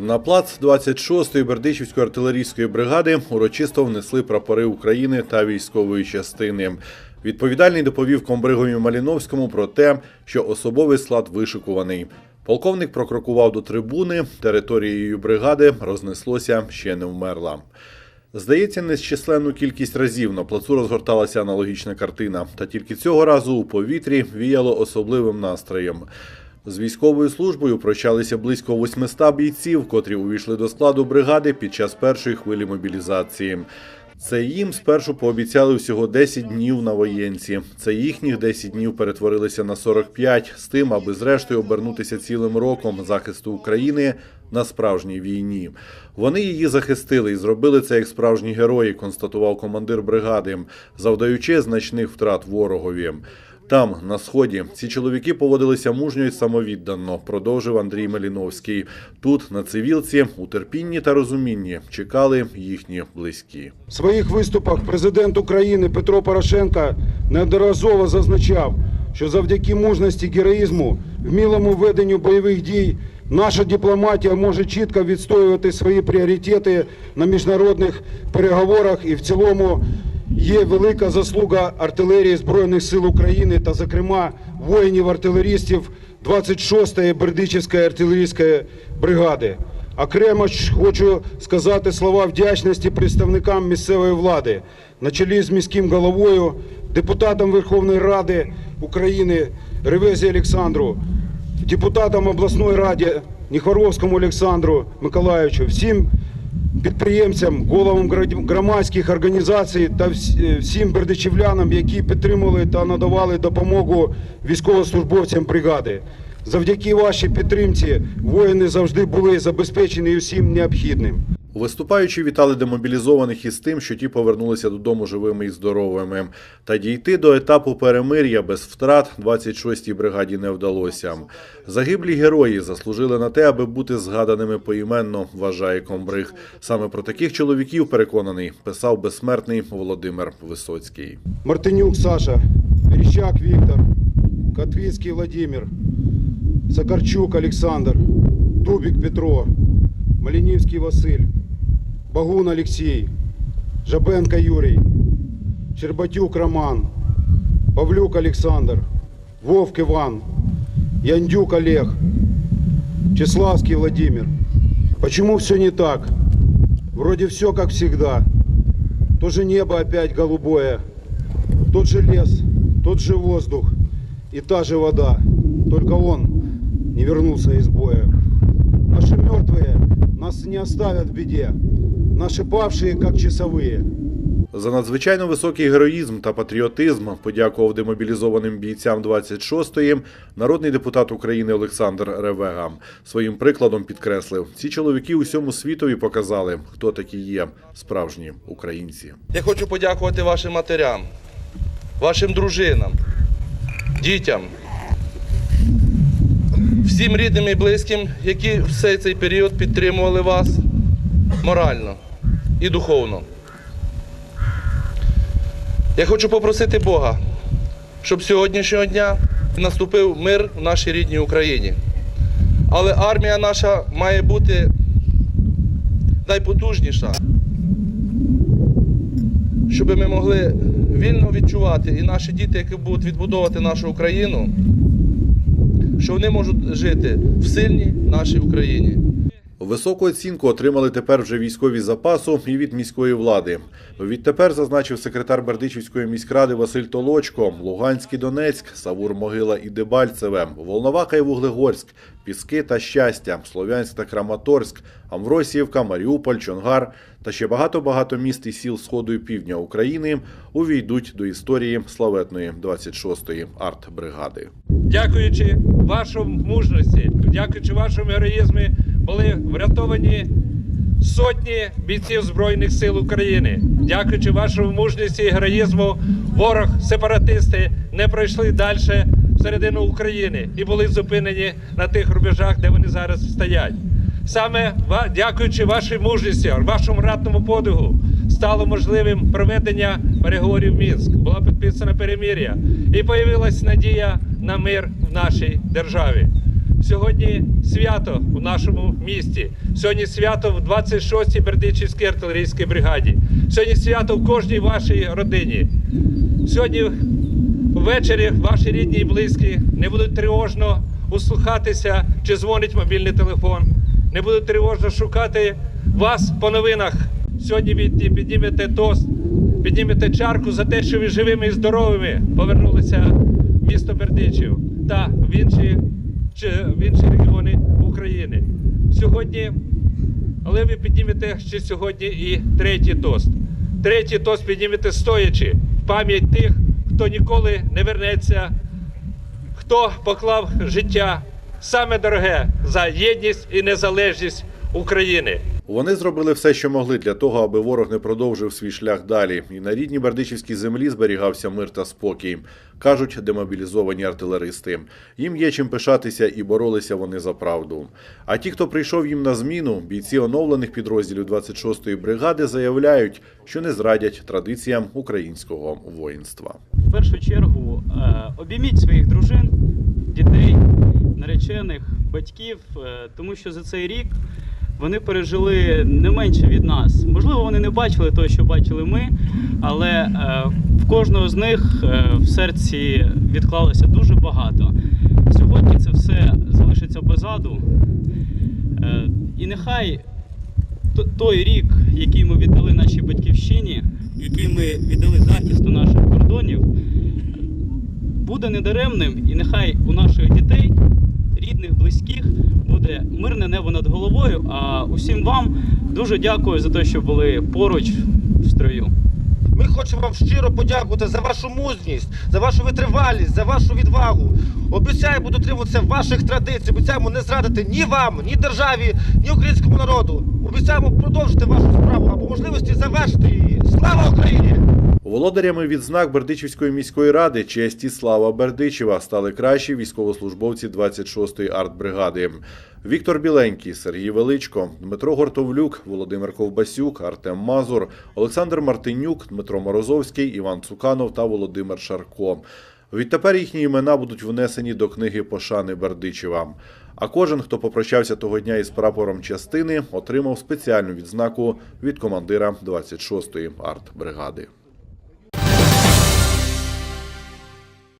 На плац 26-ї Бердичівської артилерійської бригади урочисто внесли прапори України та військової частини. Відповідальний доповів комбригові Маліновському про те, що особовий склад вишикуваний. Полковник прокрокував до трибуни, територією бригади рознеслося ще не вмерла. Здається, незчисленну кількість разів на плацу розгорталася аналогічна картина, та тільки цього разу у повітрі віяло особливим настроєм. З військовою службою прощалися близько 800 бійців, котрі увійшли до складу бригади під час першої хвилі мобілізації. Це їм спершу пообіцяли всього 10 днів на воєнці. Це їхніх 10 днів перетворилися на 45, з тим, аби зрештою обернутися цілим роком захисту України на справжній війні. Вони її захистили і зробили це як справжні герої, констатував командир бригади, завдаючи значних втрат ворогові. Там, на сході, ці чоловіки поводилися мужньо і самовіддано, продовжив Андрій Маліновський. Тут, на цивілці, у терпінні та розумінні чекали їхні близькі. В своїх виступах президент України Петро Порошенко неодноразово зазначав, що завдяки мужності героїзму, вмілому веденню бойових дій, наша дипломатія може чітко відстоювати свої пріоритети на міжнародних переговорах і в цілому є велика заслуга артилерії Збройних сил України та, зокрема, воїнів-артилерістів 26-ї Бердичівської артилерійської бригади. Окремо хочу сказати слова вдячності представникам місцевої влади на чолі з міським головою, депутатам Верховної Ради України Ревезі Олександру, депутатам обласної ради Ніхоровському Олександру Миколаївичу, всім підприємцям, головам громадських організацій та е, всім бердичівлянам, які підтримували та надавали допомогу військовослужбовцям бригади. Завдяки вашій підтримці воїни завжди були забезпечені усім необхідним. Виступаючи вітали демобілізованих із тим, що ті повернулися додому живими і здоровими. Та дійти до етапу перемир'я без втрат 26-й бригаді не вдалося. Загиблі герої заслужили на те, аби бути згаданими поіменно, вважає комбриг. Саме про таких чоловіків переконаний писав безсмертний Володимир Висоцький. Мартинюк Саша, Верещак Віктор, Котвіцький Владимир, Сакарчук Олександр, Дубік Петро, Малінівський Василь, Багун Олексій, Жабенко Юрій, Щербатюк Роман, Павлюк Олександр, Вовк Іван, Яндюк Олег, Чеславский Владимир. Почему все не так? Вроде все как всегда. То же небо опять голубое, тот же лес, тот же воздух и та же вода. Только он не вернулся из боя. Наши мертвые нас не оставят в беде. Наши павшие, как часовые. За надзвичайно високий героїзм та патріотизм подякував демобілізованим бійцям 26-ї народний депутат України Олександр Ревега. Своїм прикладом підкреслив, ці чоловіки усьому світові показали, хто такі є справжні українці. Я хочу подякувати вашим матерям, вашим дружинам, дітям, всім рідним і близьким, які все цей період підтримували вас морально і духовно. Я хочу попросити Бога, щоб сьогоднішнього дня наступив мир в нашій рідній Україні. Але армія наша має бути найпотужніша щоб ми могли вільно відчувати, і наші діти, які будуть відбудовувати нашу Україну, що вони можуть жити в сильній нашій Україні. Високу оцінку отримали тепер вже військові запасу і від міської влади. Відтепер зазначив секретар Бердичівської міськради Василь Толочко, Луганський Донецьк, Савур Могила і Дебальцеве, Волноваха і Вуглегорськ, Піски та Щастя, Слов'янськ та Краматорськ, Амвросіївка, Маріуполь, Чонгар та ще багато-багато міст і сіл Сходу і Півдня України увійдуть до історії славетної 26-ї артбригади. дякуючи вашій мужності, дякуючи вашому героїзмі, були врятовані сотні бійців Збройних сил України. Дякуючи вашому мужності і героїзму, ворог, сепаратисти не пройшли далі всередину України і були зупинені на тих рубежах, де вони зараз стоять. Саме дякуючи вашій мужності, вашому ратному подвигу, стало можливим проведення переговорів Мінськ. Була підписана перемир'я і появилась надія на мир в нашій державі. Сьогодні свято у нашому місті. Сьогодні свято в 26-й Бердичівській артилерійській бригаді. Сьогодні свято в кожній вашій родині. Сьогодні ввечері ваші рідні і близькі не будуть тривожно услухатися, чи дзвонить мобільний телефон, не будуть тривожно шукати вас по новинах. Сьогодні піднімете тост, піднімете чарку за те, що ви живими і здоровими повернулися в місто Бердичів та в інші, чи в інші регіони України. Сьогодні, але ви піднімете ще сьогодні і третій тост. Третій тост піднімете стоячи в пам'ять тих, хто ніколи не вернеться, хто поклав життя саме дороге за єдність і незалежність України. Вони зробили все, що могли для того, аби ворог не продовжив свій шлях далі, і на рідній бердичівській землі зберігався мир та спокій, кажуть демобілізовані артилеристи. Їм є чим пишатися і боролися вони за правду. А ті, хто прийшов їм на зміну, бійці оновлених підрозділів 26-ї бригади, заявляють, що не зрадять традиціям українського воїнства. В першу чергу е, обійміть своїх дружин, дітей, наречених, батьків, е, тому що за цей рік вони пережили не менше від нас. Можливо, вони не бачили того, що бачили ми, але е, в кожного з них е, в серці відклалося дуже багато. Сьогодні це все залишиться позаду. Е, І нехай той рік, який ми віддали нашій батьківщині, який ми віддали захисту наших кордонів, буде недаремним, і нехай у наших дітей, мирне небо над головою. А усім вам дуже дякую за те, що були поруч в строю. Ми хочемо вам щиро подякувати за вашу мужність, за вашу витривалість, за вашу відвагу. Обіцяємо дотримуватися ваших традицій. Обіцяємо не зрадити ні вам, ні державі, ні українському народу. Обіцяємо продовжити вашу справу або можливості завершити її. Слава Україні! Володарями відзнак Бердичівської міської ради честь і слава Бердичева стали кращі військовослужбовці 26-ї артбригади. Віктор Біленький, Сергій Величко, Дмитро Гортовлюк, Володимир Ковбасюк, Артем Мазур, Олександр Мартинюк, Дмитро Морозовський, Іван Цуканов та Володимир Шарко. Відтепер їхні імена будуть внесені до книги пошани Бердичева. А кожен, хто попрощався того дня із прапором частини, отримав спеціальну відзнаку від командира 26-ї артбригади.